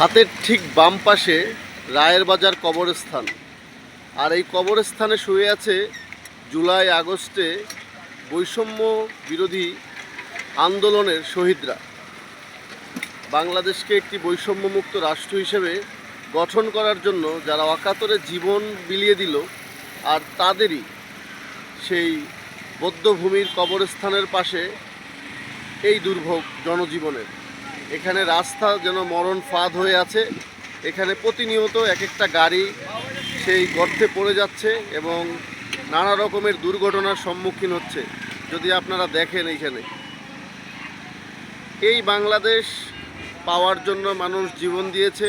হাতের ঠিক বাম পাশে রায়ের বাজার কবরস্থান। আর এই কবরস্থানে শুয়ে আছে জুলাই আগস্টে বৈষম্য বিরোধী আন্দোলনের শহীদরা। বাংলাদেশকে একটি বৈষম্যমুক্ত রাষ্ট্র হিসেবে গঠন করার জন্য যারা অকাতরে জীবন বিলিয়ে দিল আর তাদেরই সেই বৌদ্ধভূমির কবরস্থানের পাশে এই দুর্ভোগ জনজীবনের। এখানে রাস্তা যেন মরণ ফাঁদ হয়ে আছে। এখানে প্রতিনিয়ত এক একটা গাড়ি সেই গর্তে পড়ে যাচ্ছে এবং নানা রকমের দুর্ঘটনার সম্মুখীন হচ্ছে, যদি আপনারা দেখেন এইখানে। এই বাংলাদেশ পাওয়ার জন্য মানুষ জীবন দিয়েছে,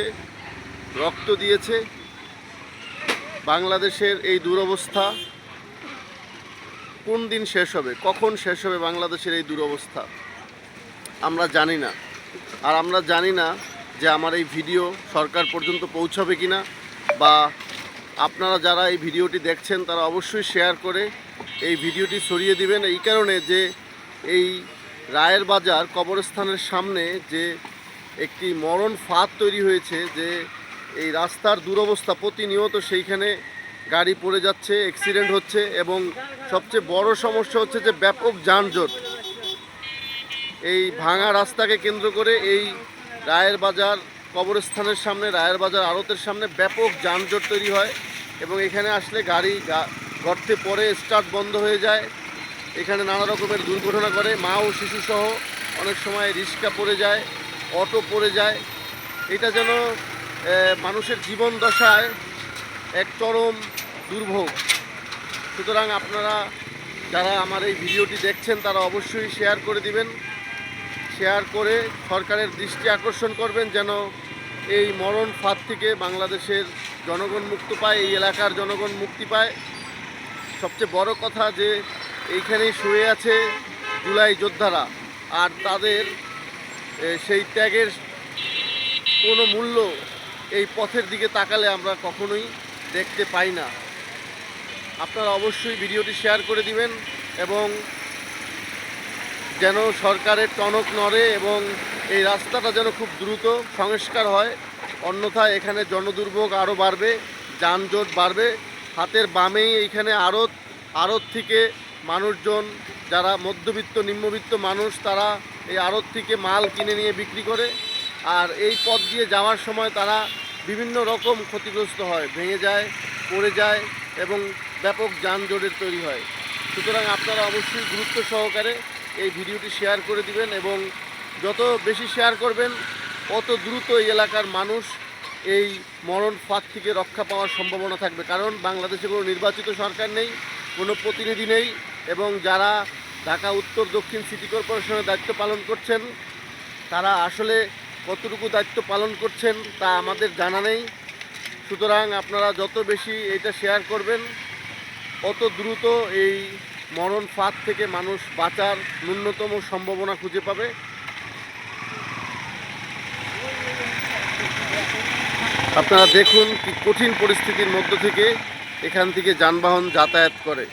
রক্ত দিয়েছে। বাংলাদেশের এই দুরবস্থা কোন দিন শেষ হবে, কখন শেষ হবে বাংলাদেশের এই দুরবস্থা, আমরা জানি না। আর আমরা জানি না যে আমার এই ভিডিও সরকার পর্যন্ত পৌঁছাবে কিনা বা আপনারা যারা এই ভিডিওটি দেখছেন তারা অবশ্যই শেয়ার করে এই ভিডিওটি সরিয়ে দিবেন। এই কারণে যে এই রায়ের বাজার কবরস্থানের সামনে যে একটি মরণ ফাঁদ তৈরি হয়েছে, যে এই রাস্তার দুরবস্থা প্রতিনিয়ত সেইখানে গাড়ি পড়ে যাচ্ছে অ্যাক্সিডেন্ট হচ্ছে এবং সবচেয়ে বড় সমস্যা হচ্ছে যে ব্যাপক যানজট। এই ভাঙা রাস্তাকে কেন্দ্র করে এই রায়ের বাজার কবরস্থানের সামনে, রায়ের বাজার আড়তের সামনে ব্যাপক যানজট তৈরি হয় এবং এখানে আসলে গাড়ি গর্তে পরে স্টার্ট বন্ধ হয়ে যায়। এখানে নানা রকমের দুর্ঘটনা করে মা ও শিশুসহ অনেক সময় রিক্সা পড়ে যায়, অটো পড়ে যায়। এটা যেন মানুষের জীবন দশায় এক চরম দুর্ভোগ। সুতরাং আপনারা যারা আমার এই ভিডিওটি দেখছেন, তারা অবশ্যই শেয়ার করে দিবেন। শেয়ার করে সরকারের দৃষ্টি আকর্ষণ করবেন যেন এই মরণ ফাঁদ থেকে বাংলাদেশের জনগণ মুক্ত পায়, এই এলাকার জনগণ মুক্তি পায়। সবচেয়ে বড় কথা যে এইখানেই শুয়ে আছে জুলাই যোদ্ধারা আর তাদের সেই ত্যাগের কোনো মূল্য এই পথের দিকে তাকালে আমরা কখনোই দেখতে পাই না। আপনারা অবশ্যই ভিডিওটি শেয়ার করে দিবেন এবং যেন সরকারের টনক নড়ে এবং এই রাস্তাটা যেন খুব দ্রুত সংস্কার হয়। অন্যথায় এখানে জনদুর্ভোগ আরও বাড়বে, যানজট বাড়বে। হাতের বামেই এইখানে আড়ত আড়ত থেকে মানুষজন, যারা মধ্যবিত্ত, নিম্নবিত্ত মানুষ, তারা এই আড়ত থেকে মাল কিনে নিয়ে বিক্রি করে। আর এই পথ দিয়ে যাওয়ার সময় তারা বিভিন্ন রকম ক্ষতিগ্রস্ত হয়, ভেঙে যায়, পড়ে যায় এবং ব্যাপক যানজটের তৈরি হয়। সুতরাং আপনারা অবশ্যই গুরুত্ব সহকারে এই ভিডিওটি শেয়ার করে দিবেন এবং যত বেশি শেয়ার করবেন, অত দ্রুত এই এলাকার মানুষ এই মরণ ফাঁদ থেকে রক্ষা পাওয়ার সম্ভাবনা থাকবে। কারণ বাংলাদেশে কোনো নির্বাচিত সরকার নেই, কোনো প্রতিনিধি নেই এবং যারা ঢাকা, উত্তর, দক্ষিণ সিটি কর্পোরেশনের দায়িত্ব পালন করছেন, তারা আসলে কতটুকু দায়িত্ব পালন করছেন তা আমাদের জানা নেই। সুতরাং আপনারা যত বেশি এটা শেয়ার করবেন, অত দ্রুত এই মরণ ফাঁদ থেকে মানুষ বাঁচার ন্যূনতম সম্ভাবনা খুঁজে পাবে। আপনারা দেখুন কি কঠিন পরিস্থিতির মধ্য থেকে এখান থেকে যানবাহন যাতায়াত করে।